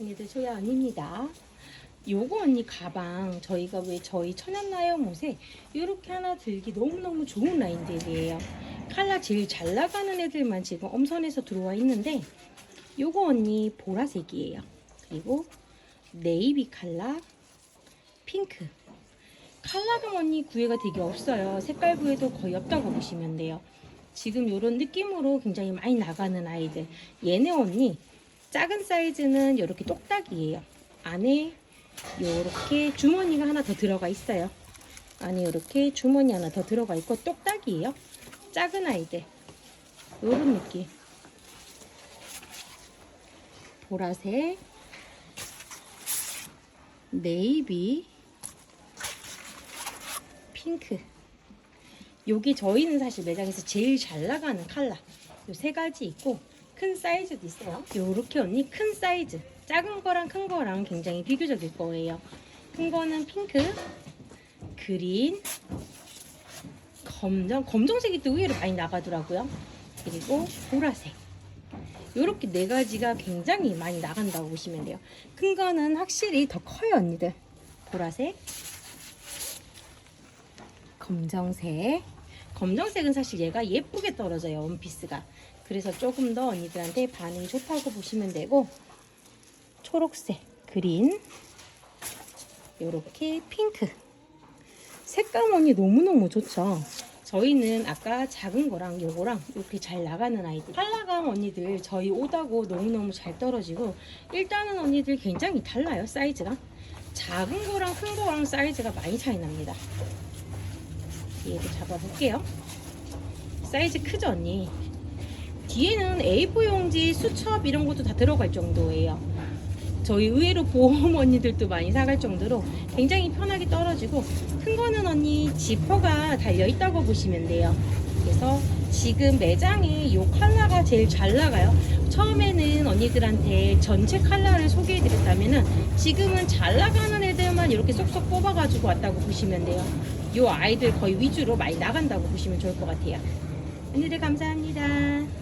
언니들 소야 언니입니다. 요거 언니 가방 저희가 왜 저희 천연나영 옷에 이렇게 하나 들기 너무너무 좋은 라인들이에요. 칼라 제일 잘 나가는 애들만 지금 엄선해서 들어와 있는데 요거 언니 보라색이에요. 그리고 네이비 칼라, 핑크. 칼라감 언니 구애가 되게 없어요. 색깔 구애도 거의 없다고 보시면 돼요. 지금 이런 느낌으로 굉장히 많이 나가는 아이들. 얘네 언니 작은 사이즈는 이렇게 똑딱이에요. 안에 이렇게 주머니가 하나 더 들어가 있어요. 안에 이렇게 주머니 하나 더 들어가 있고 똑딱이에요. 작은 아이들. 이런 느낌. 보라색, 네이비, 핑크. 요게 저희는 사실 매장에서 제일 잘 나가는 컬러. 요세 가지 있고 큰 사이즈도 있어요. 요렇게 언니 큰 사이즈. 작은 거랑 큰 거랑 굉장히 비교적일 거예요. 큰 거는 핑크, 그린, 검정, 검정색이 또 의외로 많이 나가더라고요. 그리고 보라색. 요렇게 네 가지가 굉장히 많이 나간다고 보시면 돼요. 큰 거는 확실히 더 커요, 언니들. 보라색, 검정색. 검정색은 사실 얘가 예쁘게 떨어져요, 원피스가. 그래서 조금 더 언니들한테 반응이 좋다고 보시면 되고, 초록색, 그린, 요렇게 핑크. 색감 언니 너무너무 좋죠? 저희는 아까 작은 거랑 요거랑 이렇게 잘 나가는 아이들. 컬러감 언니들 저희 옷하고 너무너무 잘 떨어지고 일단은 언니들 굉장히 달라요 사이즈가. 작은 거랑 큰 거랑 사이즈가 많이 차이 납니다. 얘도 잡아볼게요. 사이즈 크죠 언니 뒤에는 A4 용지 수첩 이런 것도 다 들어갈 정도예요 저희 의외로 보험 언니들도 많이 사갈 정도로 굉장히 편하게 떨어지고 큰 거는 언니 지퍼가 달려 있다고 보시면 돼요. 그래서 지금 매장에 이 컬러가 제일 잘 나가요. 처음에는 언니들한테 전체 컬러를 소개해 드렸다면은 지금은 잘 나가는 애들만 이렇게 쏙쏙 뽑아가지고 왔다고 보시면 돼요. 이 아이들 거의 위주로 많이 나간다고 보시면 좋을 것 같아요. 언니들 감사합니다.